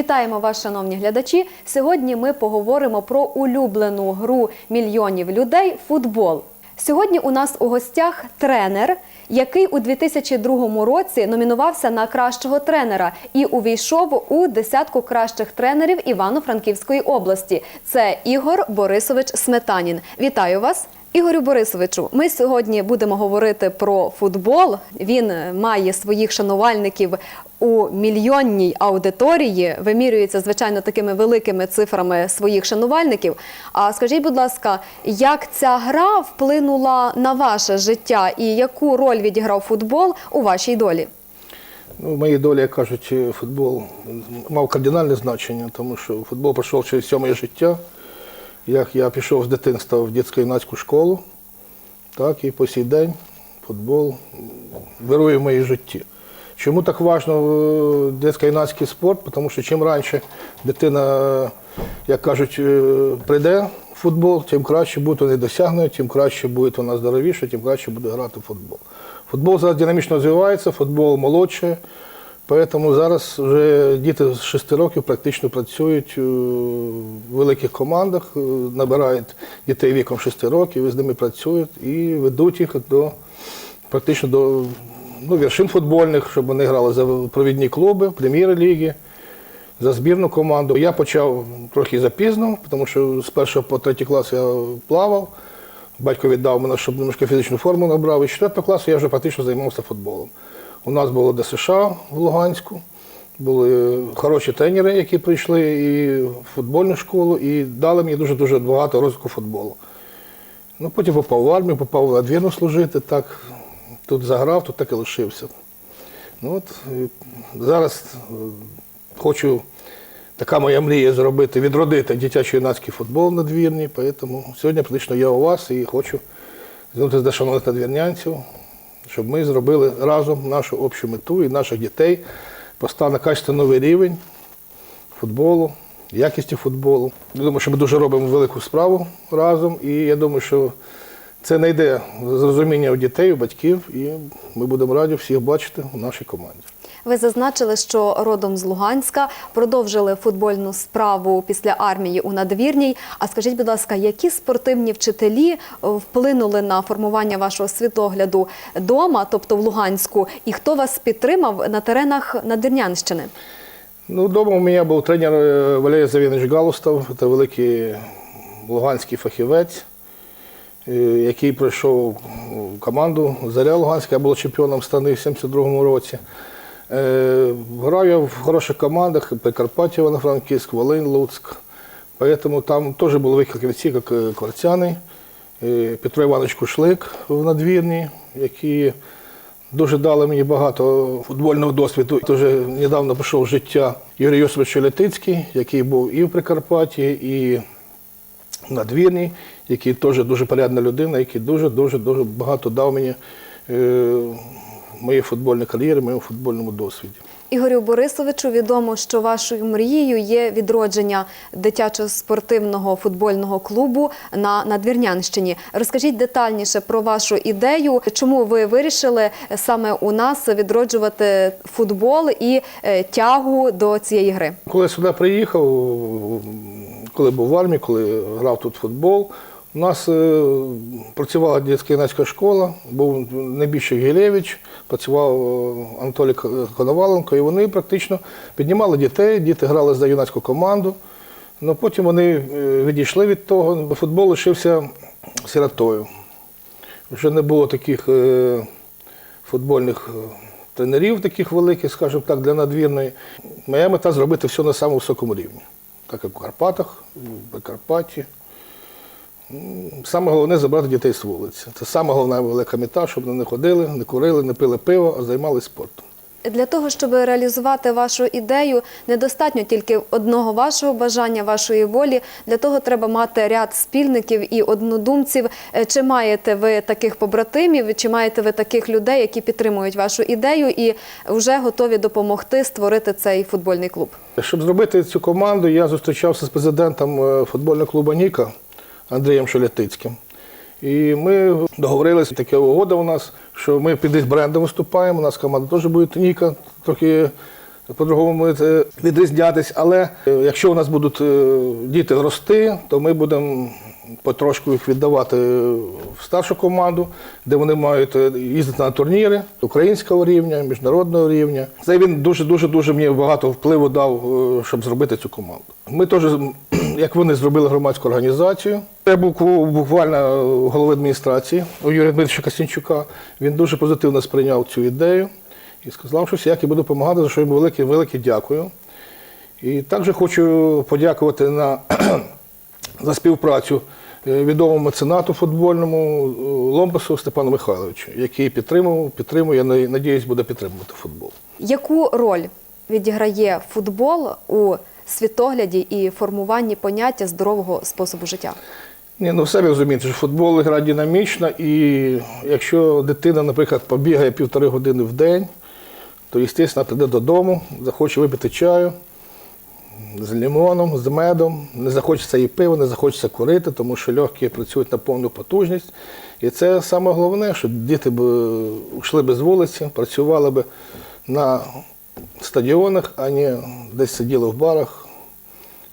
Вітаємо вас, шановні глядачі. Сьогодні ми поговоримо про улюблену гру мільйонів людей футбол. Сьогодні у нас у гостях тренер, який у 2002 році номінувався на кращого тренера і увійшов у десятку кращих тренерів Івано-Франківської області. Це Ігор Борисович Сметанін. Вітаю вас. Ігорю Борисовичу, ми сьогодні будемо говорити про футбол. Він е, має своїх шанувальників у мільйонній аудиторії, вимірюється, звичайно, такими великими цифрами своїх шанувальників. А скажіть, будь ласка, як ця гра вплинула на ваше життя і яку роль відіграв футбол у вашій долі? Ну, в моїй долі, як кажуть, футбол мав кардинальне значення, тому що футбол пройшов через все моє життя. Як я пішов з дитинства в дитячо-юнацьку школу, так і по сей день футбол вирує в моїй житті. Чому так важливо дитячо-юнацький спорт? Тому що чим раніше дитина, як кажуть, е, прийде в футбол, тим краще буде вони досягнені, тим краще буде вона здоровіша, тим краще буде грати в футбол. Футбол зараз динамічно розвивається, футбол молодше. Тому зараз вже діти з 6 років практично працюють е, в великих командах, е, набирають дітей віком 6 років, з ними працюють і ведуть їх до практично до ну, вершин футбольних, щоб вони грали за провідні клуби, прем'єр-ліги, за збірну команду. Я почав трохи запізно, тому що з першого по третій клас я плавав. Батько віддав мене, щоб немножко фізичну форму набрав. І з 4 класу я вже практично займався футболом. У нас було ДСШ в Луганську, були хороші тренери, які прийшли і в футбольну школу, і дали мені дуже-дуже багато розвитку футболу. Ну, потім попав в армію, попав в надвірну служити, так, тут заграв, тут так і лишився. Ну, от, зараз е, хочу, така моя мрія зробити, відродити дитячо-юнацький футбол надвірний, тому сьогодні практично я у вас і хочу звернутися до шановних надвірнянців, щоб ми зробили разом нашу общу мету і наших дітей постане на качественно новий рівень футболу, якісті футболу. Я думаю, що ми дуже робимо велику справу разом, і я думаю, що це знайде зрозуміння у дітей, у батьків, і ми будемо раді всіх бачити у нашій команді. Ви зазначили, що родом з Луганська продовжили футбольну справу після армії у надвірній. А скажіть, будь ласка, які спортивні вчителі е, вплинули на формування вашого світогляду дома, тобто в Луганську, і хто вас підтримав на теренах Надвірнянщини? Ну, вдома у мене був тренер е, Валерій Завінович Галустов, це великий луганський фахівець, е, який пройшов в команду Заря Луганська, я був чемпіоном страни в 72-му році. Е, Грав я в хороших командах Прикарпаття, Івано-Франківськ, Волинь, Луцьк. Поэтому там теж були виклики, як е, Кварцяний, е, Петро Іванович Кушлик в надвірні, які дуже дали мені багато футбольного досвіду. Дуже недавно пішов з життя Юрій Йосипович Летицький, який був і в Прикарпатті, і в надвірні, який теж дуже порядна людина, який дуже-дуже дуже багато дав мені моєї футбольної кар'єри, моєму футбольному досвіді. Ігорю Борисовичу, відомо, що вашою мрією є відродження дитячого спортивного футбольного клубу на Надвірнянщині. Розкажіть детальніше про вашу ідею, чому ви вирішили саме у нас відроджувати футбол і е, тягу до цієї гри. Коли я сюди приїхав, коли був в армії, коли грав тут футбол, у нас е, працювала дитяча юнацька школа, був найбільший Гілевич, працював е, Анатолій Коноваленко, і вони практично піднімали дітей, діти грали за юнацьку команду. Ну, потім вони е, відійшли від того, бо футбол лишився сиротою. Вже не було таких футбольних тренерів, таких великих, скажімо так, для надвірної. Моя мета зробити все на самому високому рівні, як у Карпатах, в Прикарпатті. Саме головне забрати дітей з вулиці. Це саме головна велика мета, щоб вони не ходили, не курили, не пили пиво, а займалися спортом. Для того, щоб реалізувати вашу ідею, недостатньо тільки одного вашого бажання, вашої волі. Для того треба мати ряд спільників і однодумців. Е, Чи маєте ви таких побратимів, чи маєте ви таких людей, які підтримують вашу ідею і вже готові допомогти створити цей футбольний клуб? Щоб зробити цю команду, я зустрічався з президентом е, футбольного клубу Ніка Андрієм Шолятицьким. І ми договорилися, така угода у нас, що ми під їх брендом виступаємо. У нас команда теж буде Ніка, трохи по-другому це відрізнятись. Але е, якщо у нас будуть е, діти рости, то ми будемо потрошку їх віддавати в старшу команду, де вони мають е, їздити на турніри українського рівня, міжнародного рівня. Це він дуже дуже мені багато впливу дав, е, щоб зробити цю команду. Ми теж, як вони зробили громадську організацію. Я був буквально голови адміністрації у Юрія Дмитровича Костянчука. Він дуже позитивно сприйняв цю ідею і сказав, що всякі буду допомагати, за що йому велике, велике дякую. І також хочу подякувати на, за співпрацю е, відомому меценату футбольному е, Ломбасу Степану Михайловичу, який підтримував, підтримує, я надіюсь, буде підтримувати футбол. Яку роль відіграє футбол у світогляді і формуванні поняття здорового способу життя? Ні, ну все розумієте, що футбол гра динамічна, і якщо дитина, наприклад, побігає півтори години в день, то, звісно, прийде додому, захоче випити чаю з лимоном, з медом, не захочеться і пива, не захочеться курити, тому що легкі працюють на повну потужність. І це саме головне, щоб діти б йшли б з вулиці, працювали б на стадіонах, а не десь сиділи в барах,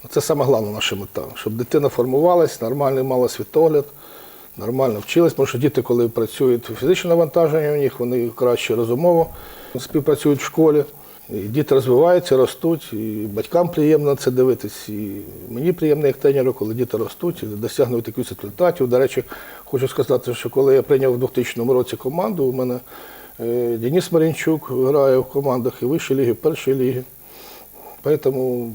це саме головна наша мета, щоб дитина формувалась, нормально мала світогляд, нормально вчилась, тому що діти, коли працюють фізичне навантаження у них, вони краще розумово співпрацюють в школі. І діти розвиваються, ростуть, і батькам приємно це дивитись, і мені приємно як тренеру, коли діти ростуть і досягнуть якихось результатів. До речі, хочу сказати, що коли я прийняв у 2000 році команду, у мене Денис Марінчук грає в командах і вищої ліги, і першої ліги. Тому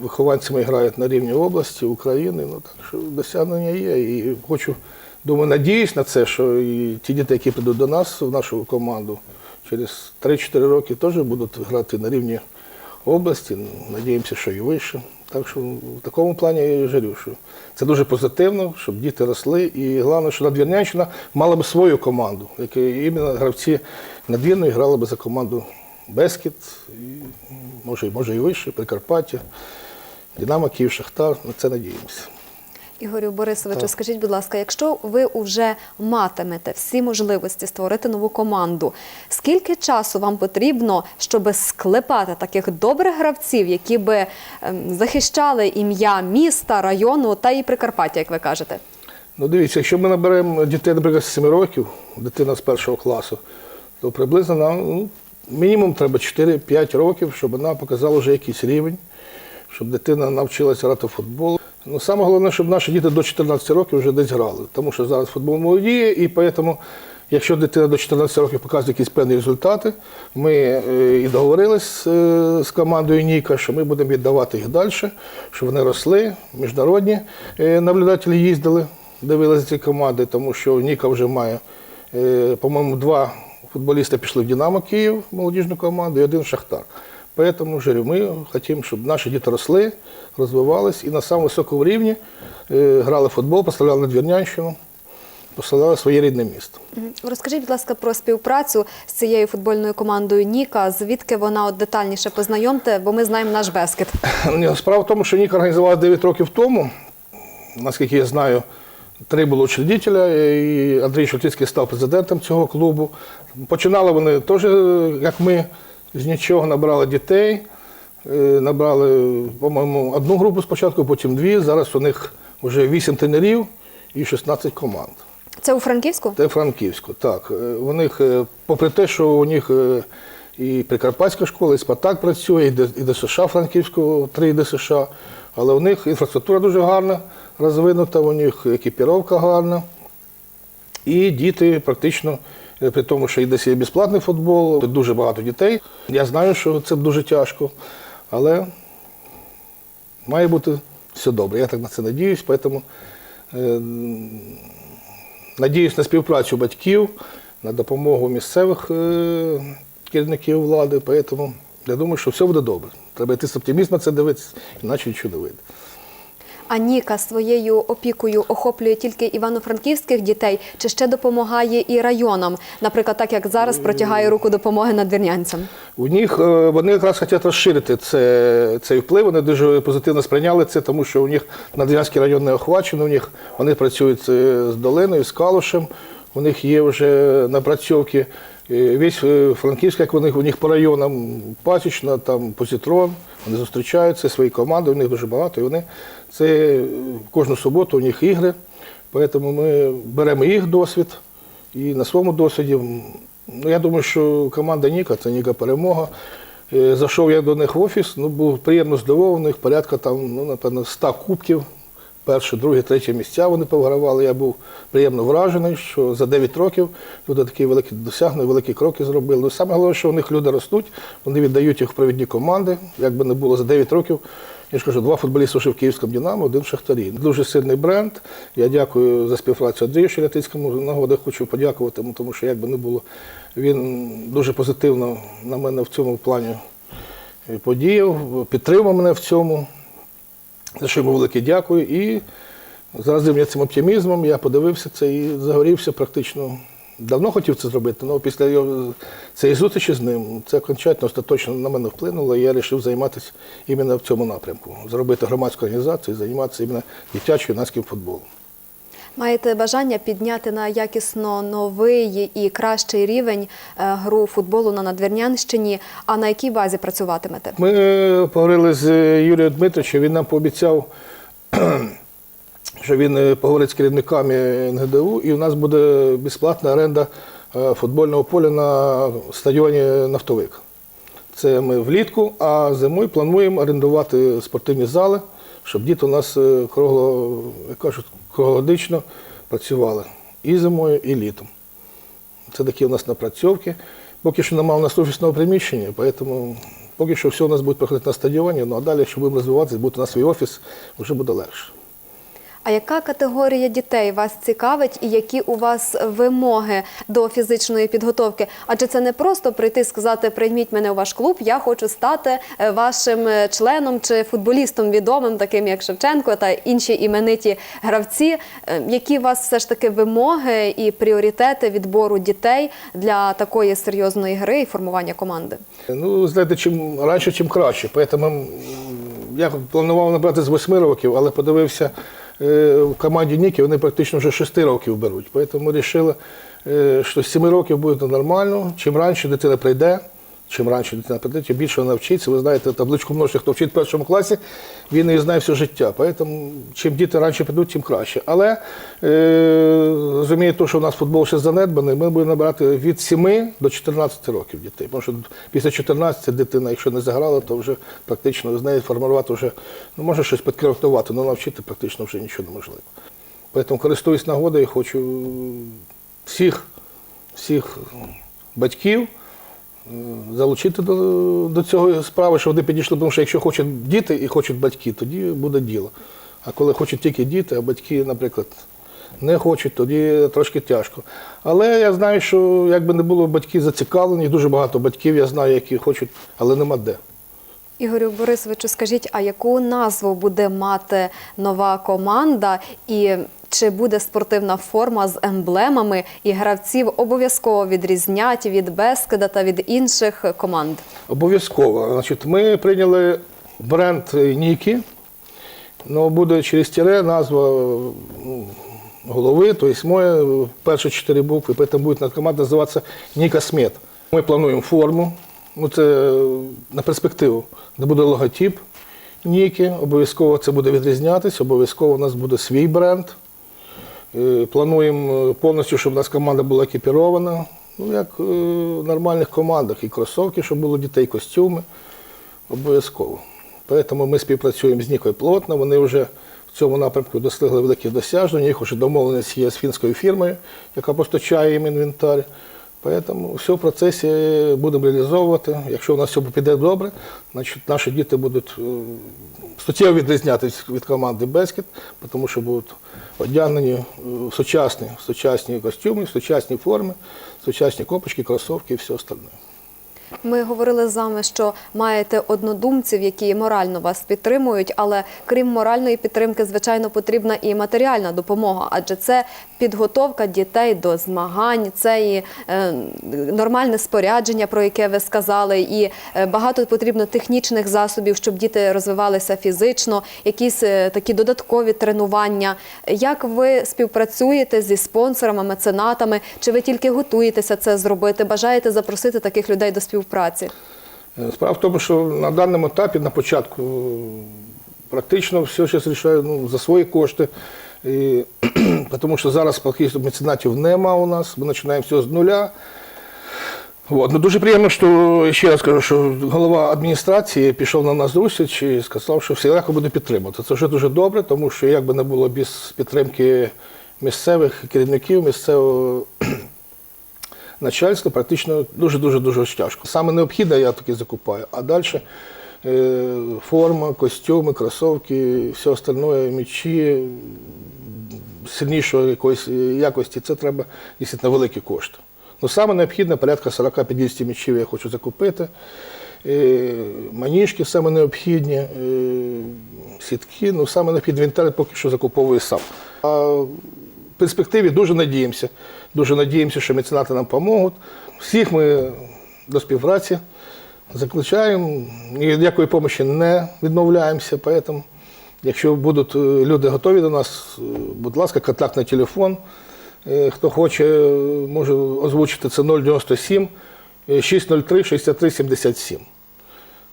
вихованцями грають на рівні області, України. Ну так що досягнення є. І хочу, думаю, надіюсь на це, що і ті діти, які прийдуть до нас, в нашу команду, через 3-4 роки теж будуть грати на рівні області. Надіємося, що і вище. Так що в такому плані я жалю, що це дуже позитивно, щоб діти росли. І головне, що Надвірнянщина мала б свою команду, які іменно гравці надвірної грали б за команду Бескіт, і, може, може і вище, Прикарпаття, Динамо, Київ, Шахтар. На це надіємося. Ігорю Борисовичу, скажіть, будь ласка, якщо ви вже матимете всі можливості створити нову команду, скільки часу вам потрібно, щоб склепати таких добрих гравців, які би ем, захищали ім'я міста, району та і Прикарпаття, як ви кажете? Ну, дивіться, якщо ми наберемо дітей, наприклад, з 7 років, дитина з першого класу, то приблизно нам ну, мінімум треба 4-5 років, щоб вона показала вже якийсь рівень, щоб дитина навчилася грати в футбол. Ну, саме головне, щоб наші діти до 14 років вже десь грали, тому що зараз футбол молодіє, і тому, якщо дитина до 14 років показує якісь певні результати, ми е, і договорились е, з командою Ніка, що ми будемо віддавати їх далі, щоб вони росли, міжнародні е, наблюдателі їздили, дивилися ці команди, тому що Ніка вже має, по-моєму, два футболісти пішли в Динамо Київ, молодіжну команду, і один Шахтар. Поэтому жирю, ми хочемо, щоб наші діти росли, розвивались і на самому високому рівні е, грали в футбол, поставляли Надвірнянщину, поставляли своє рідне місто. Розкажіть, будь ласка, про співпрацю з цією футбольною командою Ніка. Звідки вона от детальніше познайомте, бо ми знаємо наш безкет. Ні, Справа в тому, що Ніка організувала 9 років тому, наскільки я знаю, три було учредителя, і Андрій Шутицький став президентом цього клубу. Починали вони теж, як ми, з нічого набрали дітей. Е, Набрали, по-моєму, одну групу спочатку, потім дві. Зараз у них вже 8 тренерів і 16 команд. Це у Франківську? Це у Франківську, так. Е, У них, е, попри те, що у них і Прикарпатська школа, і Спартак працює, і Д- і ДСШ Франківську, три ДСШ, але у них інфраструктура дуже гарна, розвинута, у них екіпіровка гарна. І діти практично, при тому, що і десь є безплатний футбол, тут дуже багато дітей. Я знаю, що це дуже тяжко, але має бути все добре. Я так на це надіюсь, тому е, надіюсь на співпрацю батьків, на допомогу місцевих е, керівників влади. Тому я думаю, що все буде добре. Треба йти з оптимізмом це дивитися, іначе нічого не вийде. А Ніка своєю опікою охоплює тільки івано-франківських дітей, чи ще допомагає і районам, наприклад, так як зараз протягає руку допомоги надвірнянцям? У них е, вони якраз хочуть розширити це, цей вплив. Вони дуже позитивно сприйняли це, тому що у них Надвірнянський район не охвачений. У них вони працюють е, з долиною, з Калушем. У них є вже напрацьовки Весь е, Франківськ, як вони у них по районам Пасічна, там Позитрон, вони зустрічаються, свої команди, у них дуже багато. І вони це е, кожну суботу у них ігри. Тому ми беремо їх досвід і на своєму досвіді. Ну, я думаю, що команда Ніка це Ніка перемога. Е, Зайшов я до них в офіс, ну, був приємно здивований, порядка там, ну, напевно, 100 кубків. Перше, друге, третє місця вони повигравали. Я був приємно вражений, що за 9 років люди такі великі досягнення, великі кроки зробили. Ну, саме головне, що у них люди ростуть, вони віддають їх в провідні команди. Як би не було за 9 років, я ж кажу, два футболісти вже в Київському Динамо, один в Шахтарі. Дуже сильний бренд. Я дякую за співпрацю Андрію Шелятицькому. Нагоди хочу подякувати йому, тому що як би не було, він дуже позитивно на мене в цьому плані подіяв, підтримав мене в цьому. За що йому велике дякую. І заразив мене цим оптимізмом. Я подивився це і загорівся практично. Давно хотів це зробити, але після його цієї зустрічі з ним це окончательно остаточно на мене вплинуло, і я вирішив займатися іменно в цьому напрямку. Зробити громадську організацію, займатися іменно дитячою юнацьким футболом. Маєте бажання підняти на якісно новий і кращий рівень е, гру футболу на Надвірнянщині. А на якій базі працюватимете? Ми е, поговорили з е, Юрієм Дмитровичем, він нам пообіцяв, що він поговорить з керівниками НГДУ, і у нас буде безплатна оренда футбольного поля на стадіоні Нафтовик. Це ми влітку, а зимою плануємо орендувати спортивні зали, щоб діти у нас кругло, як кажуть, круглогодично працювали і зимою, і літом. Це такі у нас напрацьовки. Поки що немає у нас офісного приміщення, тому поки що все у нас буде проходити на стадіоні, ну а далі, якщо будемо розвиватися, буде у нас свій офіс, вже буде легше. А яка категорія дітей вас цікавить і які у вас вимоги до фізичної підготовки? Адже це не просто прийти і сказати прийміть мене у ваш клуб, я хочу стати е, вашим е, членом чи футболістом відомим, таким як Шевченко та інші імениті гравці. Е, Які у вас все ж таки вимоги і пріоритети відбору дітей для такої серйозної гри і формування команди? Ну, знаєте, чим раніше, чим краще. Тому я планував набрати з 8 років, але подивився в команді Ніки, вони практично вже 6 років беруть. Тому вирішили, е, що з 7 років буде нормально. Чим раніше дитина прийде, чим раніше дитина прийде, тим більше вона вчиться. Ви знаєте, табличку множення, хто вчить в першому класі, він її знає все життя. Тому чим діти раніше прийдуть, тим краще. Але е, розуміє, те, що у нас футбол ще занедбаний, ми будемо набирати від 7 до 14 років дітей. Тому що після 14 дитина, якщо не заграла, то вже практично з нею формувати вже, ну може щось підкоректувати, але навчити практично вже нічого неможливо. Тому користуюсь нагодою, хочу всіх, всіх батьків залучити до, до цього справи, щоб вони підійшли, тому що якщо хочуть діти і хочуть батьки, тоді буде діло. А коли хочуть тільки діти, а батьки, наприклад, не хочуть, тоді трошки тяжко. Але я знаю, що як би не було батьки зацікавлені, дуже багато батьків я знаю, які хочуть, але нема де. Ігорю Борисовичу, скажіть, а яку назву буде мати нова команда, і чи буде спортивна форма з емблемами, і гравців обов'язково відрізнять від Бескида та від інших команд? Обов'язково. Значить, ми прийняли бренд Нікі. Ну, буде через тире назва ну, голови, тобто моє перші чотири букви, потім буде команда називатися Ніка Смет. Ми плануємо форму. Ну, це на перспективу, де буде логотип Ніки, обов'язково це буде відрізнятися, обов'язково у нас буде свій бренд. Е, Плануємо повністю, щоб у нас команда була екіпірована, ну, як е, в нормальних командах, і кросовки, щоб було дітей, костюми. Обов'язково. Тому ми співпрацюємо з Нікою плотно. Вони вже в цьому напрямку достигли великих досягнень. Їх вже домовленість є з фінською фірмою, яка постачає їм інвентар. Тому все в процесі будемо реалізовувати. Якщо у нас все піде добре, значить наші діти будуть е, суттєво відрізнятися від команди Бескет, тому що будуть одягнені е, в сучасні, в сучасні костюми, в сучасні форми, сучасні копочки, кросовки і все остальне. Ми говорили з вами, що маєте однодумців, які морально вас підтримують, але крім моральної підтримки, звичайно, потрібна і матеріальна допомога, адже це підготовка дітей до змагань, це і е, нормальне спорядження, про яке ви сказали, і е, багато потрібно технічних засобів, щоб діти розвивалися фізично, якісь е, такі додаткові тренування. Як ви співпрацюєте зі спонсорами, меценатами? Чи ви тільки готуєтеся це зробити? Бажаєте запросити таких людей до співпраці? Справа в тому, що на даному етапі, на початку, практично все зараз рішаю ну, за свої кошти. І, тому що зараз поки меценатів нема у нас, ми починаємо все з нуля. От. Ну, дуже приємно, що ще раз кажу, що голова адміністрації пішов на нас зустріч і сказав, що всіляко буде підтримувати. Це вже дуже добре, тому що як би не було без підтримки місцевих керівників, місцевого начальства, практично дуже-дуже дуже тяжко. Саме необхідне я таки закупаю, а далі е, форма, костюми, кросівки, все остальне, м'ячі сильнішої якоїсь якості, це треба дійсно великі кошти. Ну, саме необхідне порядка 40-50 м'ячів я хочу закупити. Е, Маніжки саме необхідні, е, сітки, ну саме необхідне інвентар поки що закуповую сам. А в перспективі дуже надіємося. Дуже надіємося, що меценати нам допоможуть. Всіх ми до співпраці закликаємо. Ні від якої допомоги не відмовляємося. Поэтому, якщо будуть е, люди готові до нас, е, будь ласка, контактний телефон. Е, Хто хоче, може озвучити це 097 е, 603 63 77.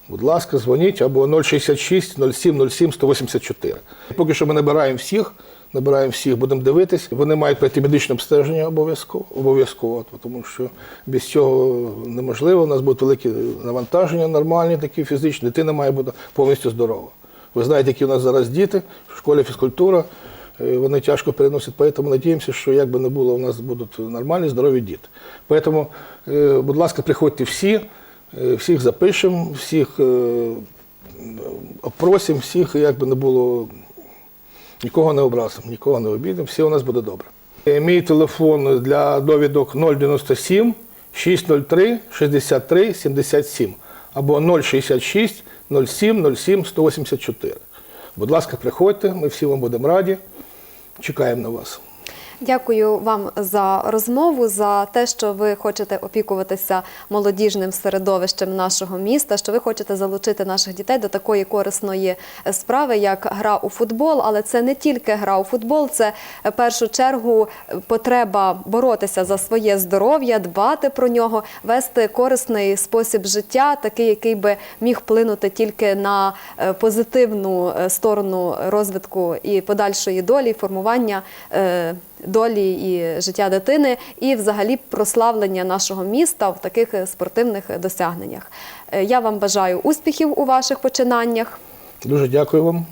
Будь ласка, дзвоніть або 066 07 07 184. Поки що ми набираємо всіх, набираємо всіх, будемо дивитись. Вони мають пройти медичне обстеження обов'язково, обов'язково, тому що без цього неможливо. У нас будуть великі навантаження, нормальні, такі фізичні. Дитина має бути повністю здорова. Ви знаєте, які у нас зараз діти, в школі фізкультура, е, вони тяжко переносять, тому надіємося, що як би не було, у нас будуть нормальні, здорові діти. Тому, е, будь ласка, приходьте всі. Е, Всіх запишемо, всіх опросимо, всіх, як би не було, нікого не образимо, нікого не обідемо, все у нас буде добре. Мій телефон для довідок 097 603 63 77 або 066 07 07 184. Будь ласка, приходьте, ми всі вам будемо раді. Чекаємо на вас. Дякую вам за розмову, за те, що ви хочете опікуватися молодіжним середовищем нашого міста, що ви хочете залучити наших дітей до такої корисної справи, як гра у футбол. Але це не тільки гра у футбол, це в першу чергу потреба боротися за своє здоров'я, дбати про нього, вести корисний спосіб життя, такий, який би міг вплинути тільки на е, позитивну е, сторону розвитку і подальшої долі, формування. Долі і життя дитини, і взагалі прославлення нашого міста в таких спортивних досягненнях. Е, Я вам бажаю успіхів у ваших починаннях. Дуже дякую вам.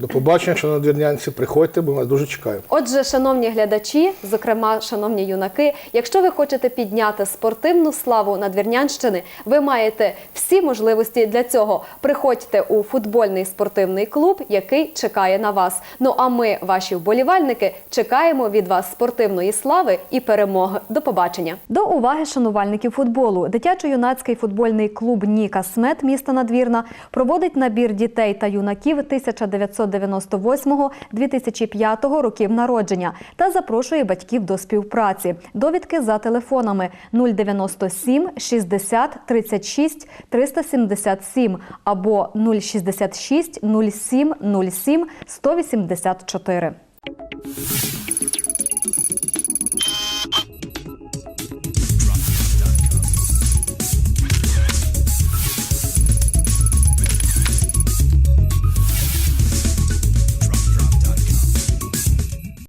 До побачення, шановні двірнянці. Приходьте, бо ми вас дуже чекаємо. Отже, шановні глядачі, зокрема, шановні юнаки, якщо ви хочете підняти спортивну славу Надвірнянщини, ви маєте всі можливості для цього. Приходьте у футбольний спортивний клуб, який чекає на вас. Ну а ми, ваші вболівальники, чекаємо від вас спортивної слави і перемоги. До побачення. До уваги шанувальників футболу. Дитячо-юнацький футбольний клуб Ніка Смет міста Надвірна проводить набір дітей та юнаків 1998-2005 років народження та запрошує батьків до співпраці. Довідки за телефонами 097 60 36 377 або 066 07 07 184.